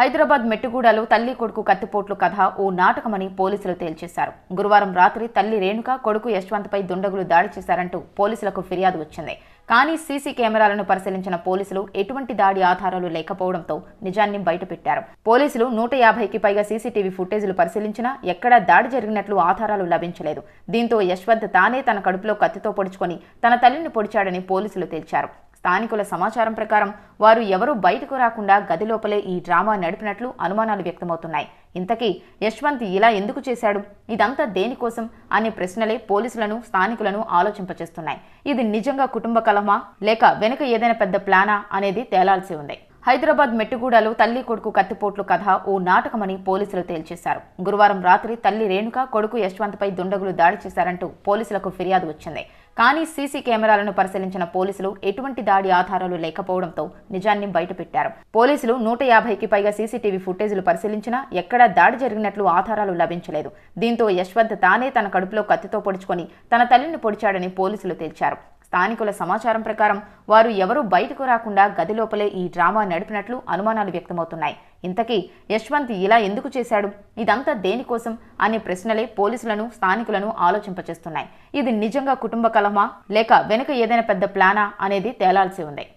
హైదరాబాద్ మెట్టుగూడలో తల్లి కొడుకు కత్తిపోట్లు కథ ఓ నాటకమని పోలీసులు తేల్చేశారు. గురువారం రాత్రి తల్లి రేణుక కొడుకు యశ్వంత్పై దుండగులు దాడి చేశారంటూ పోలీసులకు ఫిర్యాదు వచ్చింది. కానీ సీసీ కెమెరాలను పరిశీలించిన పోలీసులు ఎటువంటి దాడి ఆధారాలు లేకపోవడంతో నిజాన్ని బయటపెట్టారు. పోలీసులు నూట యాభైకి పైగా సీసీటీవీ ఫుటేజీలు పరిశీలించినా ఎక్కడా దాడి జరిగినట్లు ఆధారాలు లభించలేదు. దీంతో యశ్వంత్ తానే తన కడుపులో కత్తితో పొడుచుకొని తన తల్లిని పొడిచాడని పోలీసులు తేల్చారు. స్థానికుల సమాచారం ప్రకారం వారు ఎవరూ బయటకు రాకుండా గది లోపలే ఈ డ్రామా నడిపినట్లు అనుమానాలు వ్యక్తమవుతున్నాయి. ఇంతకీ యశ్వంత్ ఇలా ఎందుకు చేశాడు? ఇదంతా దేనికోసం? అనే ప్రశ్నలే పోలీసులను స్థానికులను ఆలోచింపచేస్తున్నాయి. ఇది నిజంగా కుటుంబ కలమా లేక వెనుక ఏదైనా పెద్ద ప్లానా? అనేది తేలాల్సి ఉంది. హైదరాబాద్ మెట్టుగూడలో తల్లి కొడుకు కత్తిపోట్లు కథ ఓ నాటకమని పోలీసులు తేల్చేశారు. గురువారం రాత్రి తల్లి రేణుక కొడుకు యశ్వంత్పై దుండగులు దాడి చేశారంటూ పోలీసులకు ఫిర్యాదు వచ్చింది. కానీ సీసీ కెమెరాలను పరిశీలించిన పోలీసులు ఎటువంటి దాడి ఆధారాలు లేకపోవడంతో నిజాన్ని బయటపెట్టారు. పోలీసులు నూట యాభైకి పైగా సీసీటీవీ ఫుటేజీలు పరిశీలించినా ఎక్కడా దాడి జరిగినట్లు ఆధారాలు లభించలేదు. దీంతో యశ్వంత్ తానే తన కడుపులో కత్తితో పొడుచుకొని తన తల్లిని పొడిచాడని పోలీసులు తేల్చారు. స్థానికుల సమాచారం ప్రకారం వారు ఎవరూ బయటకు రాకుండా గది లోపలే ఈ డ్రామా నడిపినట్లు అనుమానాలు వ్యక్తమవుతున్నాయి. ఇంతకీ యశ్వంత్ ఇలా ఎందుకు చేశాడు? ఇదంతా దేనికోసం? అనే ప్రశ్నలే పోలీసులను స్థానికులను ఆలోచింపచేస్తున్నాయి. ఇది నిజంగా కుటుంబ కలమా లేక వెనుక ఏదైనా పెద్ద ప్లానా? అనేది తేలాల్సి ఉంది.